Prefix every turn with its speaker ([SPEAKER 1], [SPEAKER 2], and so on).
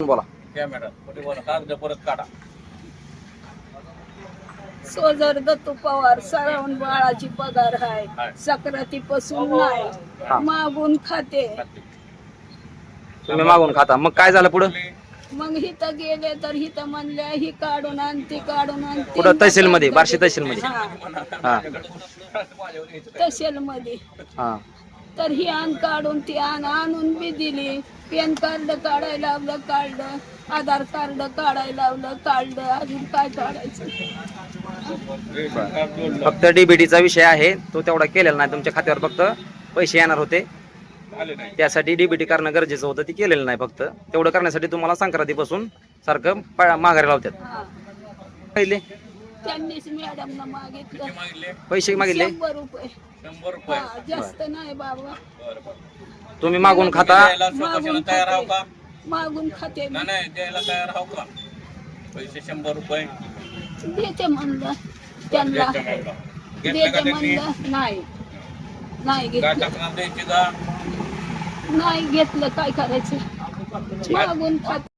[SPEAKER 1] बोला.
[SPEAKER 2] कॅमेरा कुठे बोला कागद परत काढा.
[SPEAKER 3] सोजर दत्तू पवार सरावून बाळाची पगार
[SPEAKER 2] हाय.
[SPEAKER 3] आहे सक्रातीपासून नाही. मागून खाते.
[SPEAKER 1] तुम्ही मागून खाता. मग काय झालं पुढं?
[SPEAKER 3] मग हिथं गेले तर हिथं म्हणल्या ही काढून आण ती काढून आण ती
[SPEAKER 1] कुठं तहसील मध्ये बार्शी तहसील मध्ये
[SPEAKER 3] तहसील मध्ये
[SPEAKER 1] हा.
[SPEAKER 3] तर ही आण काढून ती आण आणून बी दिली. पॅन कार्ड काढायला लावलं काढलं आधार कार्ड काढायला लावलं काढलं अजून काय काढायचं?
[SPEAKER 1] फक्त डीबीटीचा विषय आहे. तो तेवढा केलेला नाही. तुमच्या खात्यावर फक्त पैसे येणार होते. त्यासाठी डीबीटी करणं गरजेचं होतं. ती केलेलं नाही फक्त. तेवढं करण्यासाठी तुम्हाला संक्रांतीपासून सारखं माघारी लावतात. पहिले?
[SPEAKER 3] त्यांनीच मागितले.
[SPEAKER 1] पैसे मागितले?
[SPEAKER 2] शंभर रुपये
[SPEAKER 3] हा जास्त नाही बाबा.
[SPEAKER 2] बरं, बरं.
[SPEAKER 1] तुम्ही मागून खाता?
[SPEAKER 2] द्यायला स्वतःशीनं तयार आहो का?
[SPEAKER 3] मागून खाते
[SPEAKER 2] नाही नाही द्यायला तयार आहो का? पैसे शंभर रुपये.
[SPEAKER 3] देते म्हणलं त्यांना.
[SPEAKER 2] द्यायचे म्हणलं. घेतले का
[SPEAKER 3] देते
[SPEAKER 2] त्यांनी?
[SPEAKER 3] म्हणलं? नाही. नाही
[SPEAKER 2] काय
[SPEAKER 3] घेतलं.
[SPEAKER 2] टाकणार द्यायचे का?
[SPEAKER 3] नाही घेतलं. काय करायचं? मागून खाते.